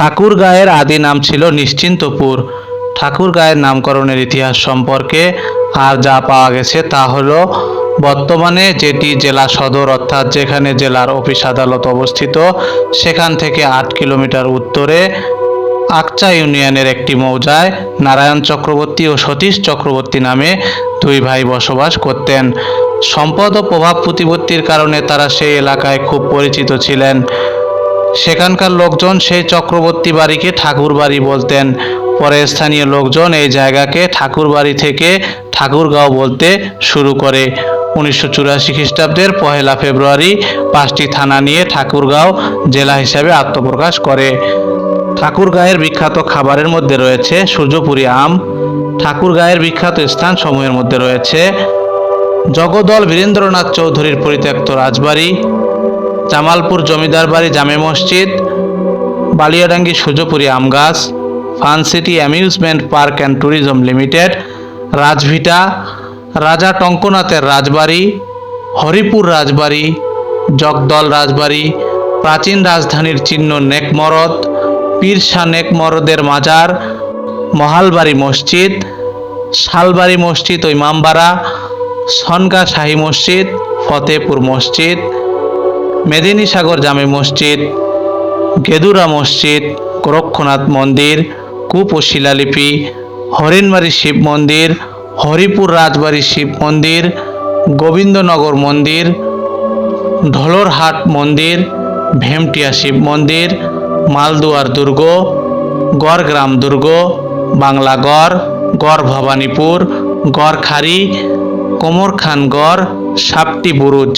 ঠাকুরগাঁয়ের আদি নাম ছিল নিশ্চিন্তপুর। ঠাকুরগাঁয়ের নামকরণের ইতিহাস সম্পর্কে আর যা পাওয়া গেছে তা হলো, বর্তমানে যেটি জেলা সদর অর্থাৎ যেখানে জেলার অফিস আদালত অবস্থিত, সেখান থেকে আট কিলোমিটার উত্তরে আকচা ইউনিয়নের একটি মৌজায় নারায়ণ চক্রবর্তী ও সতীশ চক্রবর্তী নামে দুই ভাই বসবাস করতেন। সম্পদ ও প্রভাব প্রতিপত্তির কারণে তারা সেই এলাকায় খুব পরিচিত ছিলেন। সেখানকার লোকজন সেই চক্রবর্তী বাড়িকে ঠাকুর বাড়ি বলতেন। পরে স্থানীয় লোকজন এই জায়গাকে ঠাকুর বাড়ি থেকে ঠাকুরগাঁও বলতে শুরু করে। উনিশশো চুরাশি খ্রিস্টাব্দের পহেলা ফেব্রুয়ারি পাঁচটি থানা নিয়ে ঠাকুরগাঁও জেলা হিসাবে আত্মপ্রকাশ করে। ঠাকুরগাঁয়ের বিখ্যাত খাবারের মধ্যে রয়েছে সূর্যপুরি আম। ঠাকুরগাঁয়ের বিখ্যাত স্থান সমূহের মধ্যে রয়েছে জগদল বীরেন্দ্রনাথ চৌধুরীর পরিত্যক্ত রাজবাড়ি। জামালপুর জমিদার বাড়ি জামে মসজিদ, বালিয়াডাঙ্গি সুজপুরি আম গাছ, fun city amusement park and tourism limited, Rajbhita, রাজা টঙ্কনাথের রাজবাড়ি, হরিপুর রাজবাড়ি, জগদল রাজবাড়ি, প্রাচীন রাজধানীর চিহ্ন নেকমরদ পীর শাহ নেকমরদের মাজার, মহালবাড়ি মসজিদ, শালবাড়ি মসজিদ ও ইমামবাড়া, সনগা শাহী মসজিদ ফতেপুর মসজিদ মেদিনী সাগর জামে মসজিদ, গেদুরা মসজিদ, গোরক্ষনাথ মন্দির, কূপ ও শিলালিপি, হরিণবাড়ি শিব মন্দির, হরিপুর রাজবাড়ি শিব মন্দির, গোবিন্দনগর মন্দির ঢোলরহাট মন্দির, ভেমটিয়া শিব মন্দির, মালদুয়ার দুর্গ, গড়গ্রাম দুর্গ, বাংলাগড়, গড় ভবানীপুর, গড়খারি কোমরখানগড় সাপটি বুরুজ।